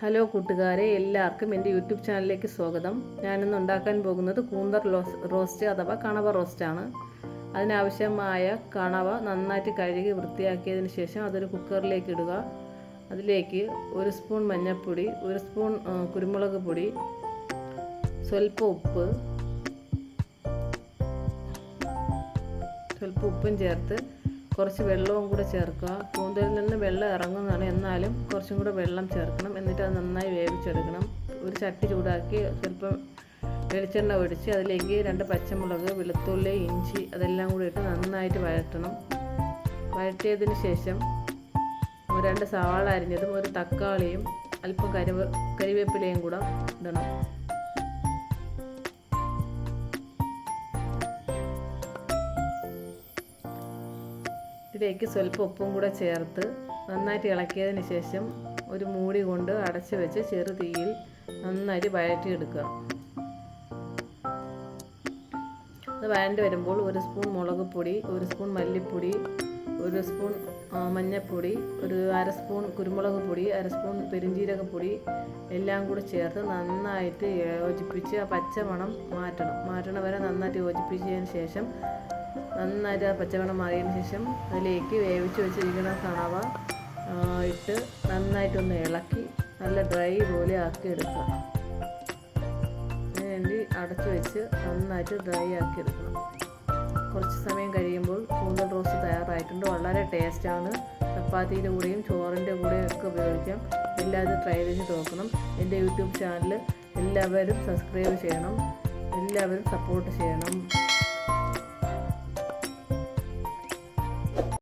Hello കൂട്ടുകാരെ എല്ലാവർക്കും എന്റെ യൂട്യൂബ് ചാനലിലേക്ക് സ്വാഗതം. ഞാനിന്ന് ഉണ്ടാക്കാൻ പോകുന്നത് കൂന്തർ റോസ്റ്റ് അഥവാ കണവ റോസ്റ്റാണ്. അതിനാവശ്യമായ കണവ നന്നായിട്ട് കഴുകി വൃത്തിയാക്കിയതിന് ശേഷം അതൊരു കുക്കറിലേക്ക് ഇടുക. അതിലേക്ക് ഒരു സ്പൂൺ മഞ്ഞൾപ്പൊടി ഒരു സ്പൂൺ കുരുമുളക് പൊടി സ്വല്പം ഉപ്പ് സ്വല്പം ഉപ്പും ചേർത്ത് കുറച്ച് വെള്ളവും കൂടെ ചേർക്കുക. കൂന്തലിൽ നിന്ന് വെള്ളം ഇറങ്ങുന്നതാണ്. എന്നാലും കുറച്ചും കൂടെ വെള്ളം ചേർക്കണം. എന്നിട്ട് അത് നന്നായി വേവിച്ചെടുക്കണം. ഒരു ചട്ടി ചൂടാക്കി ചിലപ്പം വെളിച്ചെണ്ണ ഒഴിച്ച് അതിലേക്ക് രണ്ട് പച്ചമുളക് വെളുത്തുള്ളി ഇഞ്ചി അതെല്ലാം കൂടി ഇട്ട് നന്നായിട്ട് വഴറ്റണം. വഴറ്റിയതിന് ശേഷം രണ്ട് സവാള അരിഞ്ഞതും ഒരു തക്കാളിയും അല്പം കരിവ് കരിവേപ്പിലയും കൂടെ ഇടണം. ഇതിലേക്ക് സ്വല്പം ഉപ്പും കൂടെ ചേർത്ത് നന്നായിട്ട് ഇളക്കിയതിന് ശേഷം ഒരു മൂടി കൊണ്ട് അടച്ച് വെച്ച് ചെറു തീയിൽ നന്നായിട്ട് വഴറ്റിയെടുക്കുക. അത് വഴണ്ടി വരുമ്പോൾ ഒരു സ്പൂൺ മുളക് പൊടി ഒരു സ്പൂൺ മല്ലിപ്പൊടി ഒരു സ്പൂൺ മഞ്ഞൾപ്പൊടി ഒരു അര സ്പൂൺ കുരുമുളക് പൊടി അര സ്പൂൺ പെരിഞ്ജീരകപ്പൊടി എല്ലാം കൂടി ചേർത്ത് നന്നായിട്ട് യോജിപ്പിച്ച് ആ പച്ചമണം മാറ്റണം. മാറ്റണ വരെ നന്നായിട്ട് യോജിപ്പിച്ചതിന് ശേഷം നന്നായിട്ട് ആ പച്ചമണം മാറിയതിന് ശേഷം അതിലേക്ക് വേവിച്ച് വെച്ചിരിക്കുന്ന കണവ ഇട്ട് നന്നായിട്ടൊന്ന് ഇളക്കി നല്ല ഡ്രൈ പോലെ ആക്കി എടുക്കുക അതിനുവേണ്ടി അടച്ചു വെച്ച് നന്നായിട്ട് ഡ്രൈ ആക്കി എടുക്കണം കുറച്ച് സമയം കഴിയുമ്പോൾ കൂന്തൽ റോസ്റ്റ് തയ്യാറായിട്ടുണ്ട്. വളരെ ടേസ്റ്റാണ്. ചപ്പാത്തിയുടെ കൂടെയും ചോറിന്റെ കൂടെയും ഒക്കെ ഉപയോഗിക്കാം. എല്ലാവരും ട്രൈ ചെയ്ത് നോക്കണം. എന്റെ യൂട്യൂബ് ചാനൽ എല്ലാവരും സബ്സ്ക്രൈബ് ചെയ്യണം. എല്ലാവരും സപ്പോർട്ട് ചെയ്യണം.